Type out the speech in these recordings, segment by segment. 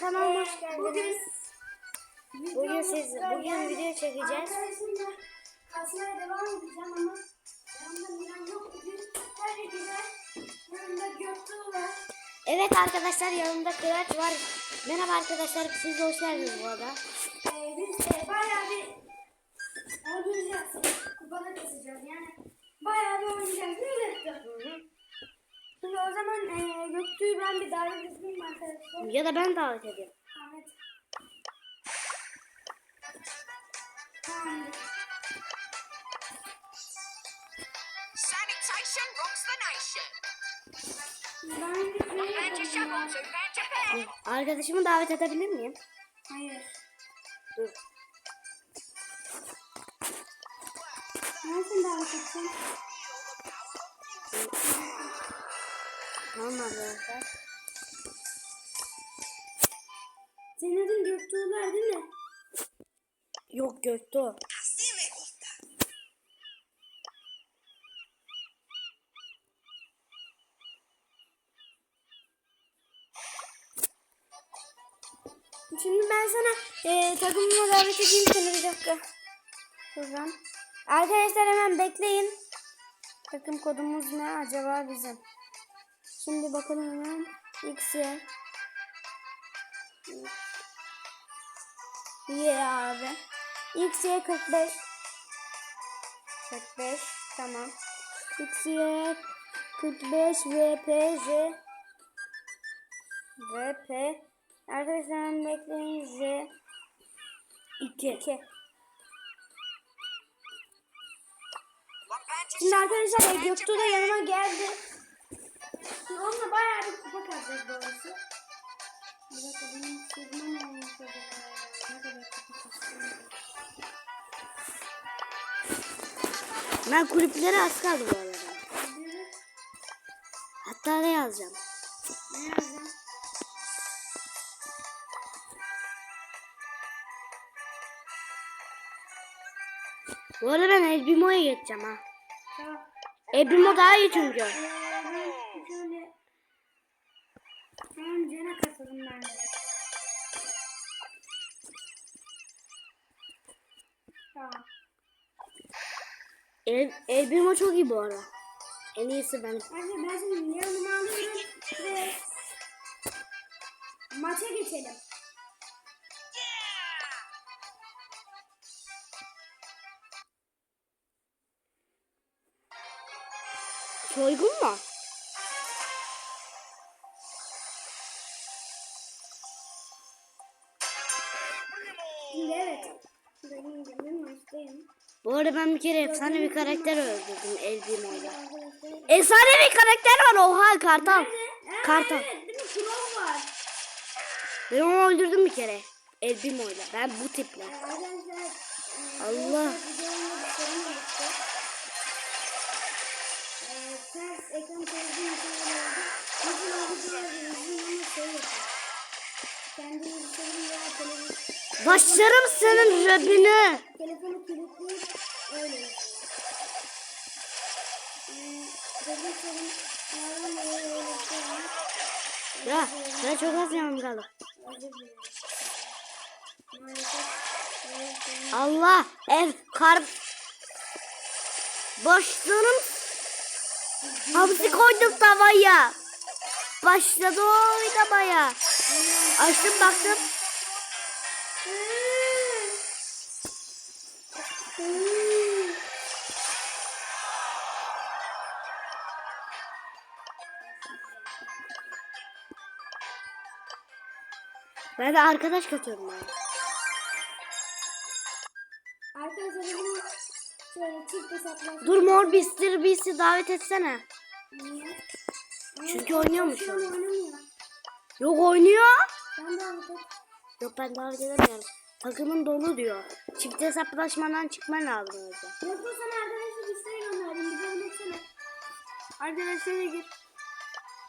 kanalıma hoş geldiniz. Bugün Bugün siz bugün video çekeceğiz. Arkadaşımla kasmaya devam edeceğim ama yanımda Miran yok bugün. Her güzel yanımda Göktuğ var. Evet arkadaşlar yanımda Kıraç var. Merhaba arkadaşlar siz de hoş geldiniz bu arada. Ee, biz de bayağı bir oynayacağız. Kupada kasacağız yani. Bayağı bir oynayacağız değil mi Göktuğ? Şimdi o zaman e, Göktuğ'u ben bir davet edeyim arkadaşlar. Ya da ben davet ediyorum. Ahmet. Tamamdır. Sanitation rocks the nation. Ben bir Adventure to. Arkadaşımı davet edebilir miyim? Hayır. Dur. Nereden davet edeceğim? Tamam arkadaşlar. Senin adın Göktuğlar değil mi? Yok Göktuğ. Şimdi ben sana e, takımıma davet edeyim seni bir dakika. Şuradan. Arkadaşlar hemen bekleyin. Takım kodumuz ne acaba bizim? Şimdi bakalım hemen. X'ye. Y abi. XY 45. 45 tamam. XY 45 VPJ VP Arkadaşlar bekleyin J 2 2 Adventure Şimdi arkadaşlar Göktuğ da yanıma geldi. Şimdi onunla bayağı bir kupa kalacak doğrusu. Bir dakika benim sırmam olmuş acaba. Ne kadar kupa kasıyorum. Ben kulüplere az kaldı bu arada. Hatta ne yazacağım? Ne yazacağım? Bu arada ben Elbimo'ya geçeceğim ha. Tamam. Elbimo daha iyi çünkü. El, Elbimo çok iyi bu arada. En iyisi benim. Arkadaşlar ben şimdi yanıma alıyorum ve maça geçelim. Soygun mu? Evet. Benim benim maçtayım. Bu arada ben bir kere efsane bir karakter öldürdüm Elbimo'yla. Arkadaşlar. Efsane bir karakter var oha kartal. Kartal. Ben onu öldürdüm bir kere. Elbimo'yla. Ben bu tiple. E, Allah. Videomda bir sorun oluştu. E, ters ekran tercih imkanı oldu. Bizim o videoları izleyin ama şey yapın. Kendi bilgisayarını veya televizyon Başlarım senin röbünü. telefonu kilitleyip öyle yapın. Hmm, Bilgisayarın yarın öyle öyle bir şey var. Ya ben çok az yanım kaldı. Allah ev kar. Başlarım. Hamsi koydum tavaya. Başladı oynamaya. Açtım baktım. Ben de arkadaş katıyorum ben. Arkadaşlar bunu şöyle çift hesaplaşma. Dur mor bistir bisi davet etsene. Niye? Çünkü oynuyormuş onu. oynamıyor. Yok oynuyor. Ben anladım. Yok ben davet edemiyorum. Takımın dolu diyor. Çift hesaplaşmadan çıkman lazım önce. Yok bu sana arkadaşlar isteği gönderdim. Bir kabul etsene. Arkadaşlara gir.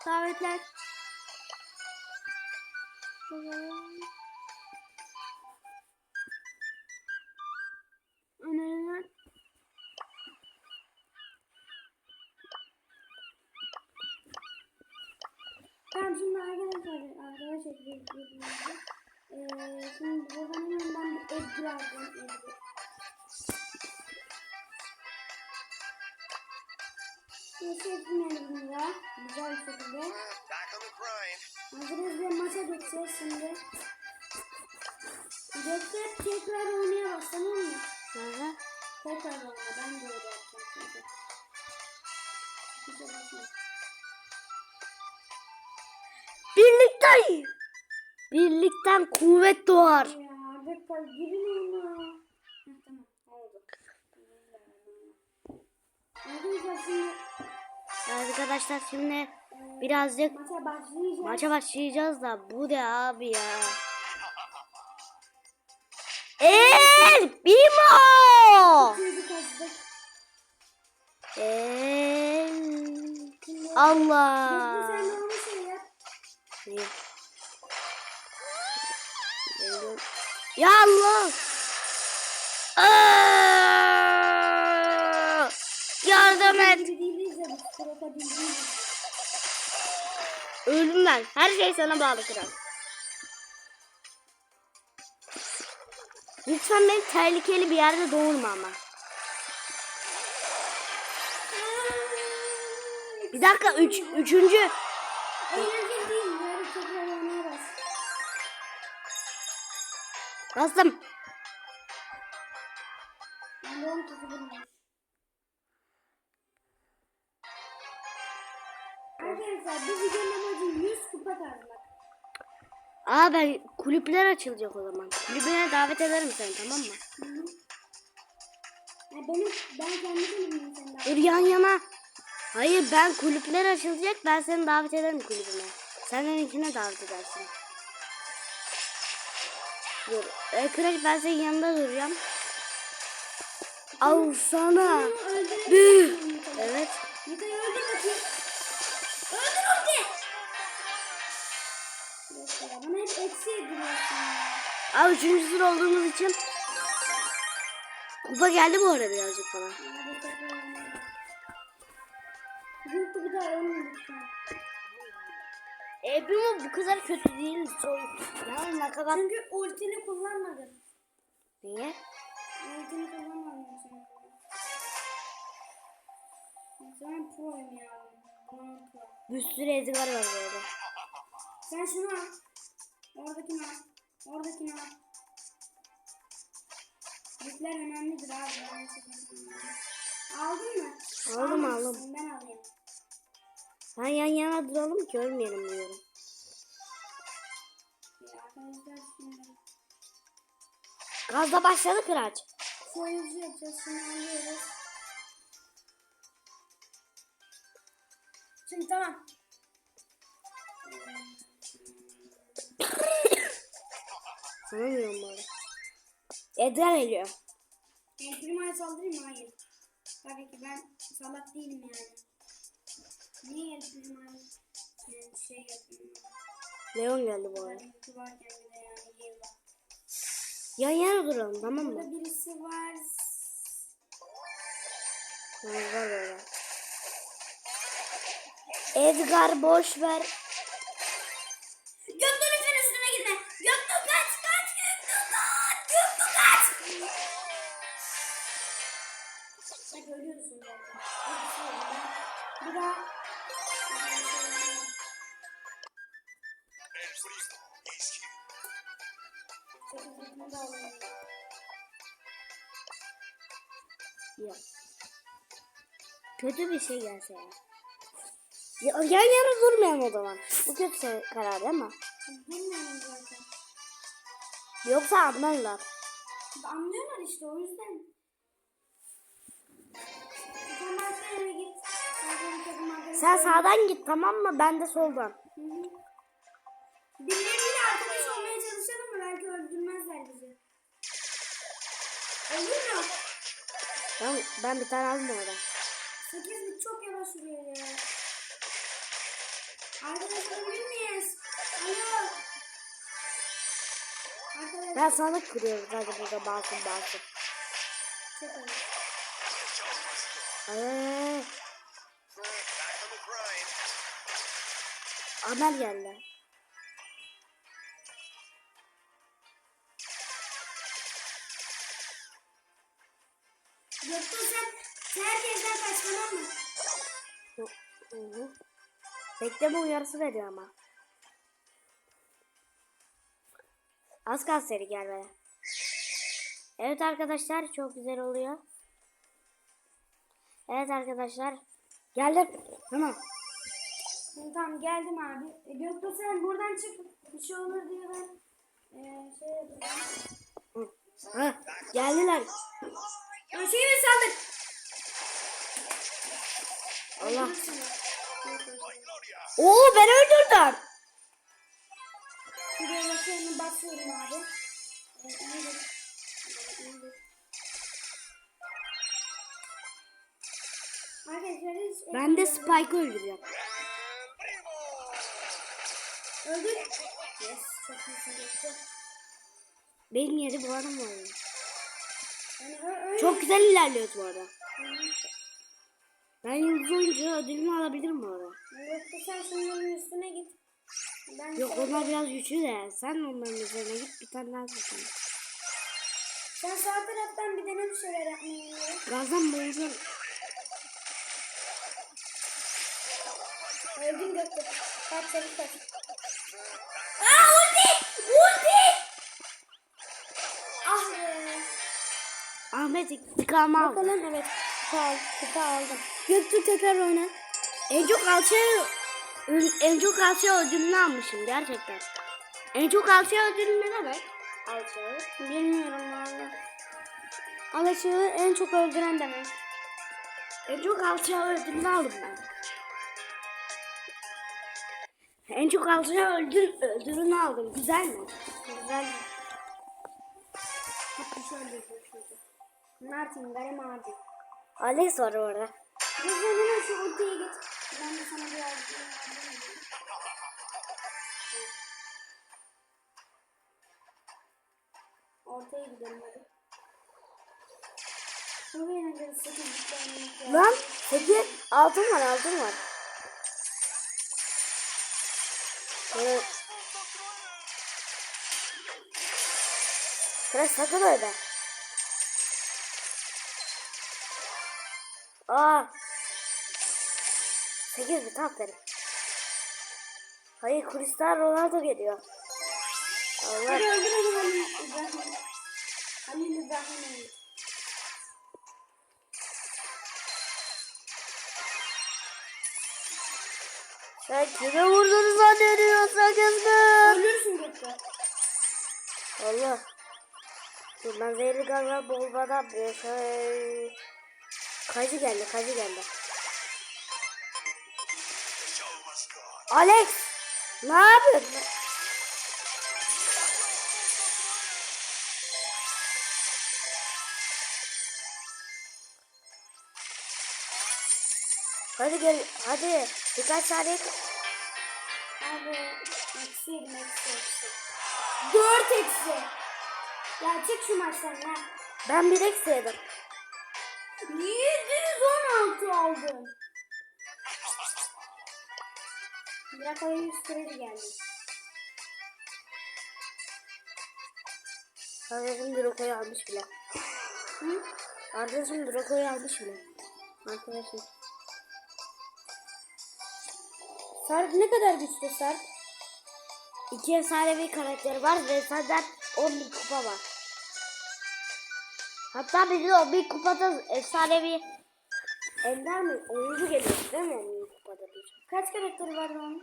Davetler. Önerilen. Tamam şimdi arkadaşlar arkadaşlar. Ee, şimdi buradan hemen ben bir Edgar alacağım. Bunu ya. Güzel bir şekilde. Hazırız ve maça geçeceğiz şimdi. Gökte tekrar oynaya bas tamam mı? Hı hı. Tekrar oyna. Ben de öyle yapacağım şimdi. Güzel olsun. Birlikte. Birlikten kuvvet doğar. Ya girin ona. Tamam oldu. Arkadaşlar şimdi Arkadaşlar şimdi birazcık maça başlayacağız. maça başlayacağız da bu ne abi ya? El Bimo! El Allah. Ya Allah! Aa! Değiliz ya biz. Krokodil değiliz. Öldüm ben. Her şey sana bağlı kral. Lütfen beni tehlikeli bir yerde doğurma ama. Bir dakika üç, üçüncü. Eğlenceli değil. Böyle tekrar oynaya bas. Bastım. Arkadaşlar bu videonun amacı 100 kupa kazmak. Aa ben kulüpler açılacak o zaman. Kulübüne davet ederim seni tamam mı? Hı hı. Ya benim, ben kendi. Dur yan yana. Hayır ben kulüpler açılacak ben seni davet ederim kulübüme. Sen benimkine davet edersin. Dur. E, Kıraç ben senin yanında duracağım. Al sana. Büh. Evet. Nita'yı ya bana hep eksi yediriyorsun ya. Abi üçüncü sıra olduğumuz için kupa geldi bu arada birazcık bana. Ulti bir daha ölme lütfen. E bu bu kadar kötü değil. Soy. Yani ne kadar. Çünkü ultini kullanmadın. Niye? Ultini kullanmadın çünkü. Sen pro'yum ya. Bir sürü Edgar var böyle. Sen şunu al. Oradakini al. Oradakini al. Yükler önemlidir abi. Aldın mı? Aldım, aldım. Ben alayım. Ben yan yana duralım ki ölmeyelim diyorum. Arkadaşlar şimdi. Gazda başladı Kıraç. Soyucu yapacağız. Şunu alıyoruz. Şimdi tamam. Sana diyorum bu arada. Edgar geliyor. El Primo'ya saldırayım mı? Hayır. Tabii ki ben salak değilim yani. Niye El Primo'ya yani şey yapayım? Leon geldi bu arada. Tabii ki varken bir de yani gel bak. Yan yana duralım tamam mı? Burada birisi var. Yani var böyle. Edgar boş ver. Bir daha. De. Ya. Kötü bir şey gelse ya. ya yan yana durmayalım o zaman. Bu kötü karar ama. Zaten. Yoksa anlarlar. Anlıyorlar işte o yüzden. Sen sağdan git tamam mı? Ben de soldan. Hı hı. Birileriyle arkadaş olmaya çalışalım mı? Belki öldürmezler bizi. Olur mu? Ben, ben bir tane aldım orada. 8 bit çok yavaş yürüyor ya. Arkadaşlar emin miyiz? Alo. Arkadaşlar Ben sandık kuruyorum zaten burada basın basın. çok iyi. Eee, Ömer geldi. Yoksa sen, sen herkesten kaçmalı mı? Yok. Hı. Bekleme uyarısı veriyor ama. Az kalsın seri gelmeye. Evet arkadaşlar çok güzel oluyor. Evet arkadaşlar. Geldim. Tamam. Hı, Tamam geldim abi. E, Göktuğ sen buradan çık. Bir şey olur diye ben e, şey yapacağım. Ha, geldiler. Ya şeyi mi saldır? Allah. Oo ben öldürdüm. Şuraya başlarını basıyorum abi. E. Arkadaşlar hiç de Spike'ı öldüreceğim. Öldür. Yes. Çok iyisin Göktuğ. Benim yeri bu adam var. Yani ö- öyle. Çok güzel ilerliyoruz bu arada. Ben yıldız oyuncu ödülümü alabilirim bu arada. Göktuğ sen şunların üstüne git. Ben Yok sana- onlar biraz güçlü de sen onların üzerine git bir tane daha tutun. Sen sağ taraftan bir dene bir şeyler yapmayı dene. Gazdan bayılacağım. Öldüm Göktuğ. Kaç çabuk kaç. Aa ulti! Ulti! Ah be. Ahmet intikamı aldı. Bakalım evet. Kupa, al- kupa aldım. Göktuğ tekrar oyna. En çok alçaya en çok alçaya ödülünü almışım gerçekten. En çok alçaya ödülü ne demek? Alçaya. Bilmiyorum valla. Alaşığı en çok öldüren demek. En çok alçaya ödülünü aldım ben. En çok alçaya ödül, ödülünü aldım. Güzel mi? Güzel. Hep bir şey öldürdüm şimdi. Martin, Garem abi. Alex var orada. De hemen şu ultiye git. Ben de sana edeyim. Ortaya gidelim hadi. Çok eğlenceli 8 bitti oynamak ya. Lan 8 altın var altın var. Evet. Kıraç sakın öyle. Aa. 8 bit aferin. Hayır Cristiano Ronaldo geliyor. Allah. Hadi öldürelim Halil İbrahim. Halil İbrahim'i. Sen kime vurduğunu zannediyorsun kızım? Ölürsün Göktuğ. Allah. Dur ben zehirli gazla boğulmadan bir şey... Kacı geldi, kacı geldi. Alex! Ne yapıyorsun? Hadi gel, hadi. Birkaç saniye. Abi eksi yedim eksi eksi. Dört eksi. Ya çık şu maçtan ya. Ben bir eksi yedim. 716 aldım. Draco'ya 100 kredi geldi. Arkadaşım Drogo'yu almış bile. Hı? Arkadaşım Drogo'yu almış bile. Arkadaşım. Sarp ne kadar güçlü Sarp? İki efsanevi karakteri var ve senden 10 bin kupa var. Hatta bizim o bir kupada efsanevi Ender mi? Oyuncu geliyor değil mi o bir kupada bir? Kaç karakteri var onun?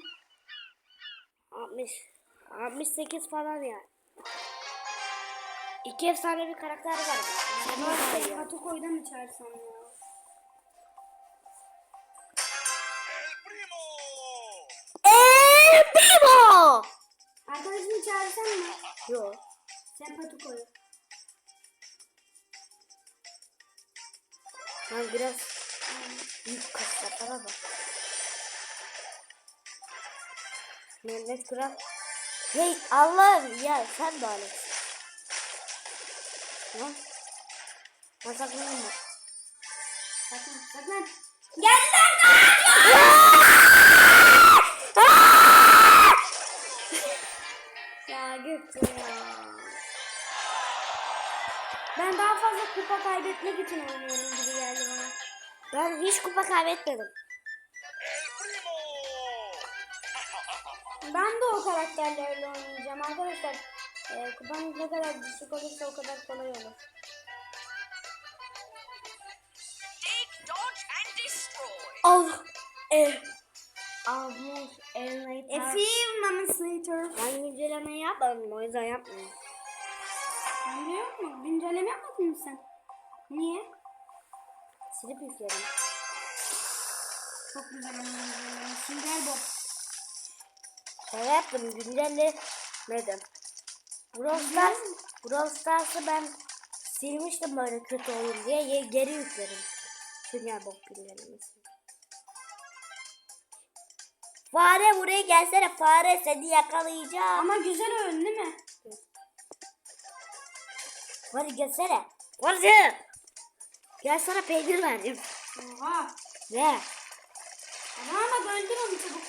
60. 68 falan ya. İki efsanevi karakter var. sayıyor. Hatuko'yu mı çağırsam ya? El Primo! Arkadaşını çağırsan mı? Yok. Sen Hatuko'yu. Ben biraz büyük kaslar var. Mehmet Kral. Hey Allah'ım ya sen de Alex. Lan. Saklanayım mı? Saklan saklan. Geldiler Ya Gökçe ya. Ben daha fazla kupa kaybetmek için oynuyorum gibi geldi bana. Ben hiç kupa kaybetmedim. El primo. Ben de o karakterlerle oynayacağım arkadaşlar. E, kupanız ne kadar düşük olursa o kadar kolay olur. Dig, dodge, and destroy. Al. E. Almış. Elmayı A few moments later. Ben güncelleme yapmadım o yüzden yapmıyorum. Ben de yok mu? Güncelleme yapmadın mı sen? Niye? Silip yüklerim. Çok güzel güncelleme. Sünger Bob. Şöyle yaptım güncellemedim. Brawl Stars, Brawl Stars'ı ben silmiştim böyle kötü oyun diye ye- geri yükledim. Sünger Bob güncellemesi. Fare buraya gelsene fare seni yakalayacağım. Ama güzel oyun değil mi? Hadi gelsene. Hadi. Gel sana peynir verdim. Oha. Ne? Ama bak öldür onu çabuk.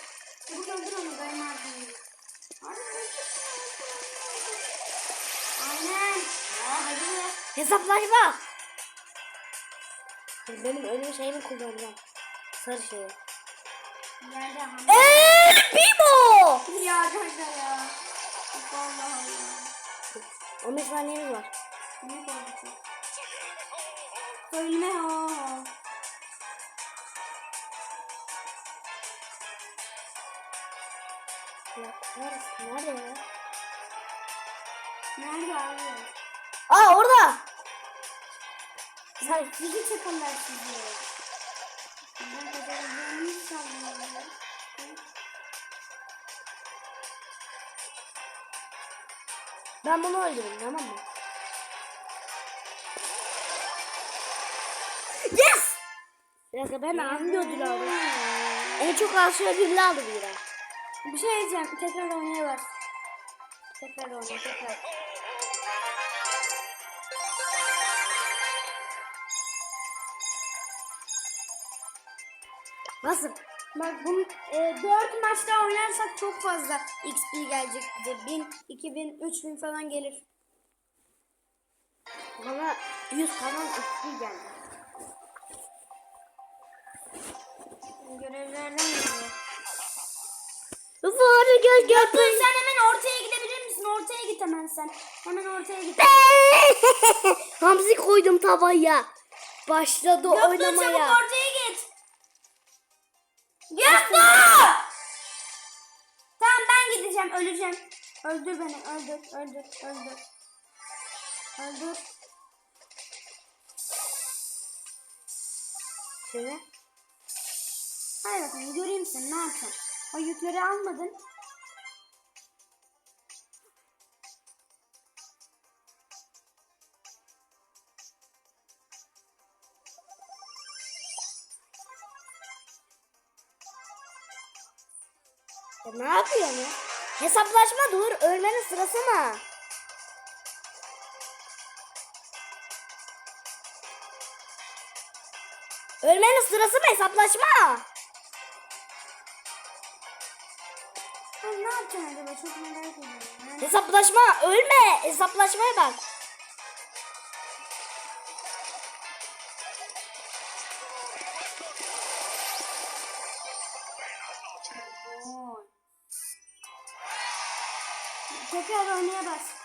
Çabuk öldür onu benim ardımda. Aynen. Aa, hadi be. Hesaplaşma. Benim ölüm şeyimi kullanacağım. Sarı şeyi. Ha? Eee Bimo. Ya kanka ya. Allah Allah. 15 saniyemiz var. Ne el mejor. Söyleme o. Ya, Neresi? Nerede ya? Nerede abi? Aa orada. Sen Sizi çakallar sizi. Ben bunu öldürürüm tamam mı? Yes! Bir dakika ben hangi ödül aldım? En çok aşı ödülünü aldım yine. Bir şey diyeceğim. Tekrar oynaya bak. Tekrar oynaya tekrar. Nasıl? Bak bunu e, 4 maçta oynarsak çok fazla XP gelecek bize. 1000, 2000, 3000 falan gelir. Bana 100 falan üstü geldi. Görevlerden geliyor. Fare göz göz. sen hemen ortaya gidebilir misin? Ortaya git hemen sen. Hemen ortaya git. Hamsi koydum tavaya. Başladı Göktuğ çabuk oynamaya. ortaya Göktuğ! Tamam ben gideceğim. Öleceğim. Öldür beni. Öldür. Öldür. Öldür. Öldür. Şimdi Hayır bakayım göreyim seni ne yapacaksın? O yükleri almadın. Ne yapıyorsun ya? Hesaplaşma dur. Ölmenin sırası mı? Ölmenin sırası mı hesaplaşma? Ne yapacaksın acaba? Çok merak ediyorum. Hesaplaşma ölme. Hesaplaşmaya bak. Oynaya bas.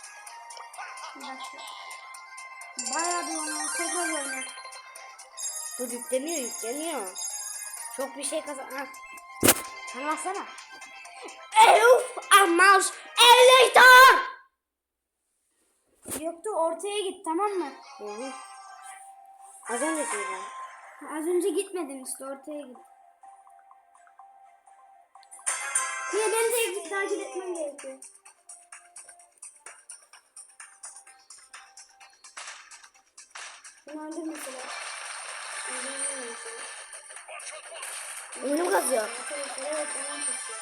Bayağı bir oyna. Tekrar oyna. Bu yükleniyor yükleniyor. Çok bir şey kazan. Ha. Sana baksana. Amouse Elektron. Yoktu ortaya git tamam mı? Hı hı. Az önce söyledim. Az önce gitmedin işte ortaya git. Niye beni de takip etmen gerekiyor. Bunu öldür mesela. Oyunum kazıyor. Evet onu tutuyor.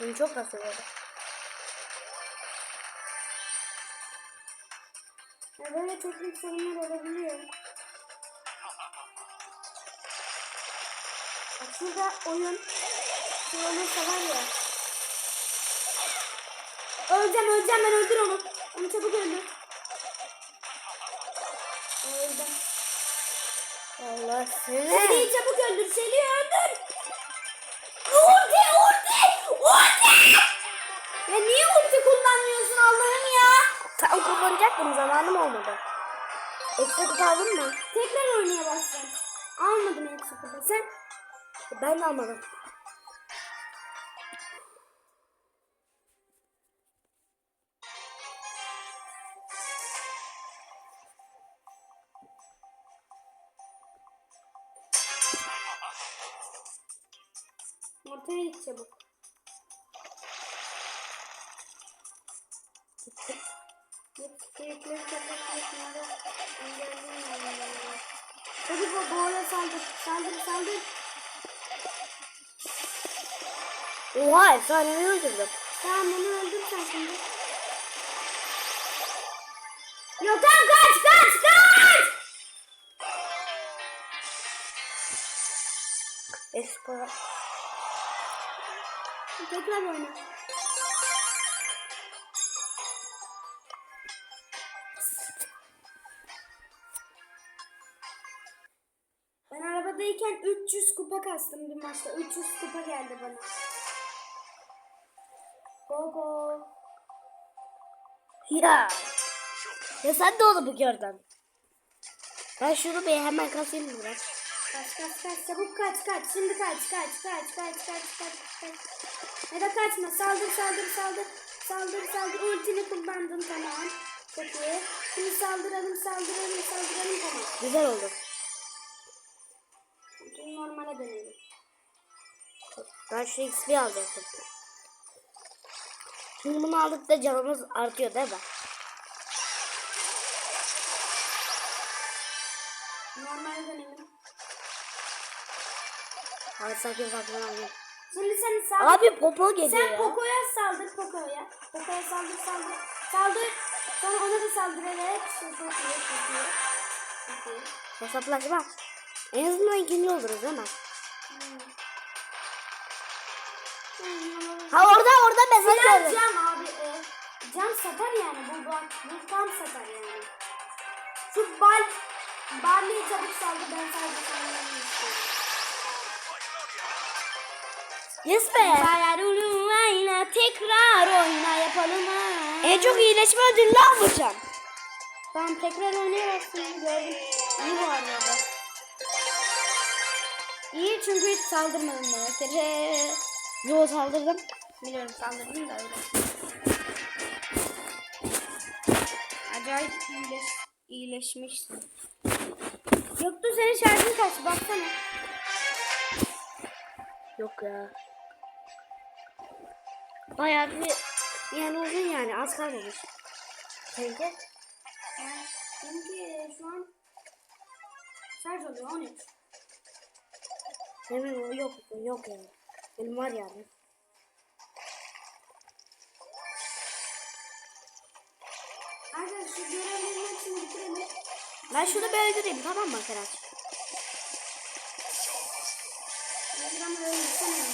Oyun çok kasıyor böyle. Ya böyle teknik sorunlar olabiliyor. Bak şurada oyun olursa var ya. Öleceğim öleceğim ben öldür onu. Onu çabuk öldür. Allah seni. Seli'yi çabuk öldür. Seli'yi öldür. Ulti ulti ulti. Ya niye ulti kullanmıyorsun Allah'ım ya? Tam kullanacaktım zamanım olmadı. Eksik aldın mı? Tekrar oynaya başla. Almadım eksi kupa. Sen Ben de almadım. Keyifleri şunları engelleyin. Çabuk o boğaya saldır. Saldır saldır. Oha efsanevi öldürdüm. Tamam onu öldür sen şimdi. Yok tamam kaç kaç kaç. Ekstra. Tekrar oyna. Kupa kastım bir maçta. 300 kupa geldi bana. Go go. Ya. Ya sen de onu bu gördün. Ben şunu bir hemen kasayım biraz. Kaç kaç kaç çabuk kaç kaç şimdi kaç kaç kaç kaç kaç kaç kaç. Ya da kaçma saldır saldır saldır. Saldır saldır ultini kullandın tamam. Çok iyi. Şimdi saldıralım saldıralım saldıralım tamam. Güzel oldu. Normale dönelim. Ben şu XP alacaktım. Şimdi bunu aldıkça canımız artıyor değil mi? Normale dönelim. Hadi sakin sakin alayım. Şimdi sen saldır. Abi popo geliyor sen ya. Poco'ya saldır Poco'ya. Poco'ya saldır saldır. Saldır. Sonra ona da saldır evet. Hesaplaşma. En azından ikinci oluruz değil mi? Ha orada orada mesaj geldi. cam abi. E, cam satar yani. Bu, bu, bu tam satar yani. Şu bal Barley'i çabuk saldı. Ben sadece sanırım istiyorum. Yes be. Bayarulu ayna tekrar oyna yapalım ha. En çok iyileşme ödülünü alacağım. Tamam tekrar oynayamazsın gördüm. İyi bu arada. İyi çünkü hiç saldırmadım demektir. He. Yo saldırdım. Biliyorum saldırdım da öyle. Acayip iyileş, iyileşmişsin. Yoktu senin şarjın kaç baksana. Yok ya. Bayağı bir yani uzun yani az kalmamış. Sence? Ha, Benimki şu an şarj oluyor 13. Benim yok yok yani. Benim var yani. Arkadaşlar şu görevlerin hepsini bitirelim. Ben şunu bir öldüreyim tamam mı Kıraç? Programı öğrensene